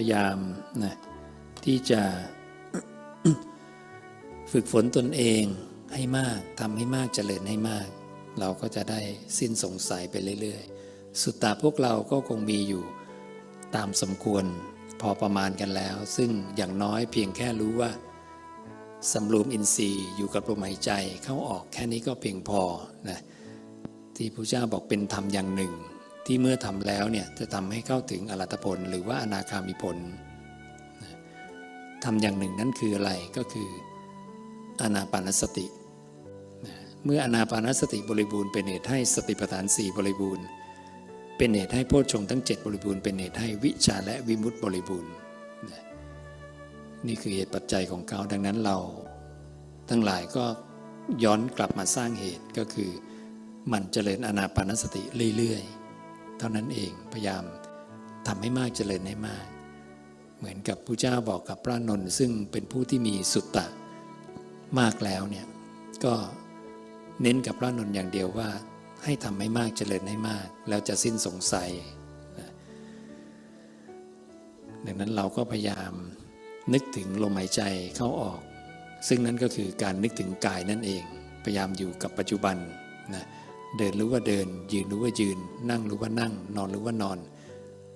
ยายามนะที่จะฝึกฝนตนเองให้มากทำให้มากเจริญให้มาก เราก็จะได้สิ้นสงสัยไปเรื่อยๆ สุดตาพวกเราก็คงมีอยู่ตามสมควรพอประมาณกันแล้ว ซึ่งอย่างน้อยเพียงแค่รู้ว่าสำรวมอินทรีย์อยู่กับลมหายใจเข้าออกแค่นี้ก็เพียงพอนะที่พระเจ้าบอกเป็นธรรมอย่างหนึ่ง ที่เมื่อทำแล้วเนี่ยจะทำให้เข้าถึงอรัตผลหรือว่าอนาคามิผลนทำอย่างหนึ่งนั้นคืออะไรก็คืออนาปานสติ เมื่ออนาปานสติบริบูรณ์เป็นเหตุให้สติปัฏฐานสี่บริบูรณ์ เป็นเหตุให้โพชฌงค์ทั้ง 7 บริบูรณ์เป็นเหตุให้วิชาและวิมุตติบริบูรณ์ นี่คือเหตุปัจจัยของเขาดังนั้นเรา ทั้งหลายก็ย้อนกลับมาสร้างเหตุก็คือ มันเจริญอนาปานสติเรื่อยๆ เท่านั้นเองพยายามทำให้มากเจริญให้มาก เหมือนกับพระเจ้าบอกกับพระนนท์ซึ่งเป็นผู้ที่มีสุตตะมากแล้วเนี่ยก็เน้นกับพระนนท์อย่างเดียวว่า ให้ทำให้มากเจริญให้มาก แล้วจะสิ้นสงสัยดังนั้นเราก็พยายามนึกถึงลมหายใจเข้าออก ซึ่งนั่นก็คือการนึกถึงกายนั่นเอง พยายามอยู่กับปัจจุบันนะ เดินรู้ว่าเดิน ยืนรู้ว่ายืน นั่งรู้ว่านั่ง นอนรู้ว่านอน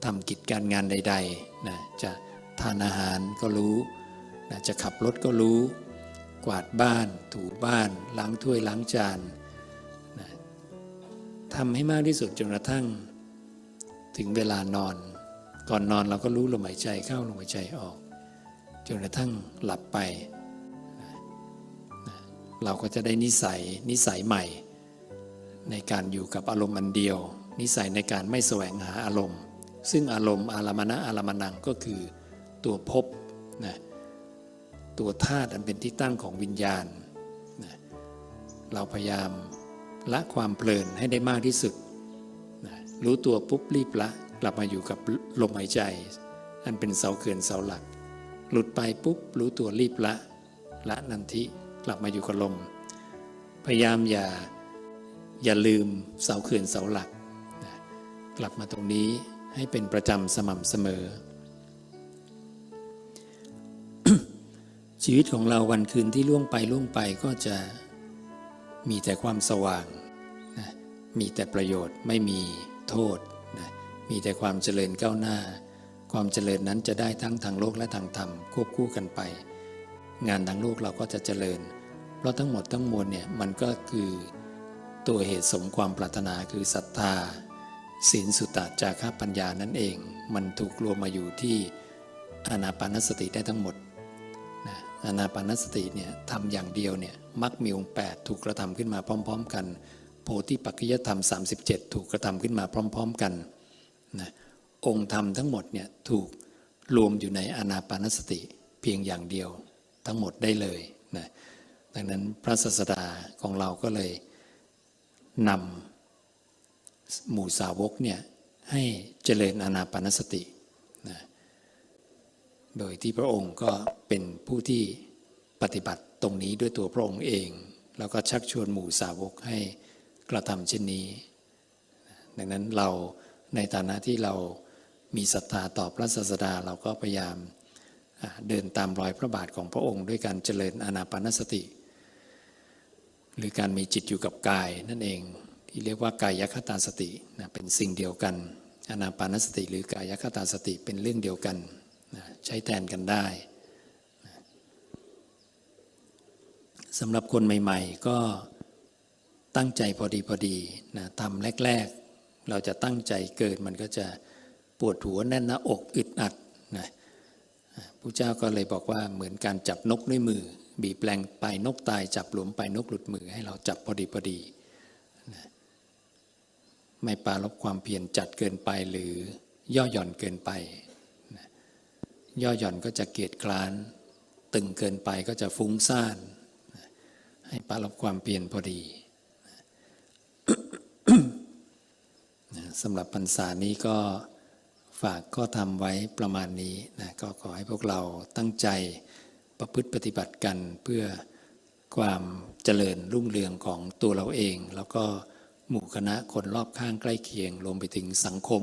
ทำกิจการงานใดๆนะจะทานอาหารก็รู้นะจะขับรถก็รู้ กวาดบ้าน ถูบ้าน ล้างถ้วยล้างจานทำให้มากที่สุดจนกระทั่ง ถึงเวลานอน ก่อนนอนเราก็รู้ลมหายใจเข้าลมหายใจออก จนกระทั่งหลับไป เราก็จะได้นิสัยนิสัยใหม่ ในการอยู่กับอารมณ์อันเดียว นิสัยในการไม่แสวงหาอารมณ์ ซึ่งอารมณ์อารมณะอารมณังก็คือตัวภพนะตัวธาตุอันเป็นที่ตั้งของวิญญาณนะเราพยายามละความเพลินให้ได้มากที่สุดนะรู้ตัวปุ๊บรีบละกลับมาอยู่กับลมหายใจ อันเป็นเสาเขื่อนเสาหลัก หลุดไปปุ๊บรู้ตัวรีบละ ละนันทิกลับมาอยู่กับลม พยายามอย่า อย่าลืมเสาเขื่อนเสาหลักนะกลับมาตรงนี้ให้เป็นประจำสม่ำเสมอ ชีวิตของเราวันคืนที่ล่วงไปล่วงไปก็จะมีแต่ความสว่างนะมีแต่ประโยชน์ไม่มีโทษนะมีแต่ความเจริญก้าวหน้า ความเจริญนั้นจะได้ทั้งทางโลกและทางธรรมควบคู่กันไป งานทางโลกเราก็จะเจริญ เพราะทั้งหมดทั้งมวลเนี่ยมันก็คือ ตัวเหตุสมความปรารถนาคือศรัทธาศีลสุตตะจาระปัญญานั่นเอง มันถูกรวมมาอยู่ที่อานาปานสติได้ทั้งหมดนะอานาปานสติเนี่ยทำอย่างเดียวเนี่ยมักมีองค์8ถูกกระทำขึ้นมาพร้อม ๆ กัน โพธิปัจจยธรรม 37 ถูกกระทำขึ้นมาพร้อม ๆ กันนะองค์ธรรมทั้งหมดเนี่ยถูกรวมอยู่ในอานาปานสติเพียงอย่างเดียวทั้งหมดได้เลยนะดังนั้นพระศาสดาของเราก็เลย นำหมู่สาวกเนี่ยให้เจริญอานาปานสตินะโดยที่พระองค์ก็เป็นผู้ที่ปฏิบัติตรงนี้ด้วยตัวพระองค์เอง แล้วก็ชักชวนหมู่สาวกให้กระทำเช่นนี้ ดังนั้นเราในฐานะที่เรามีศรัทธาต่อพระศาสดาเราก็พยายามเดินตามรอยพระบาทของพระองค์ ด้วยการเจริญอานาปานสติ หรือการมีจิตอยู่กับกายนั่นเอง ที่เรียกว่ากายคตาสตินะเป็นสิ่งเดียวกันอนาปานสติ หรือกายคตาสติเป็นเรื่องเดียวกันนะใช้แทนกันได้นะสำหรับคนใหม่ๆ ก็ตั้งใจพอดีพอดีนะทำแรก ๆ เราจะตั้งใจเกินมันก็จะปวดหัวแน่นหน้าอกอึดอัดนะพระเจ้าก็เลยบอกว่าเหมือนการจับนกด้วยมือ บีบแปลงไปนกตายจับหลวมไปนกหลุดมือให้เราจับพอดีพอดีไม่ปาลบความเพียรจัดเกินไปหรือย่อหย่อนเกินไป ย่อหย่อนก็จะเกียจคร้าน ตึงเกินไปก็จะฟุ้งซ่าน ให้ปาลบความเพียรพอดีสำหรับพรรษานี้ก็ฝากก็ทำไว้ประมาณนี้นะก็ขอให้พวกเราตั้งใจ ประพฤติปฏิบัติกันเพื่อความเจริญรุ่งเรืองของตัวเราเอง แล้วก็หมู่คณะคนรอบข้างใกล้เคียงรวมไปถึงสังคม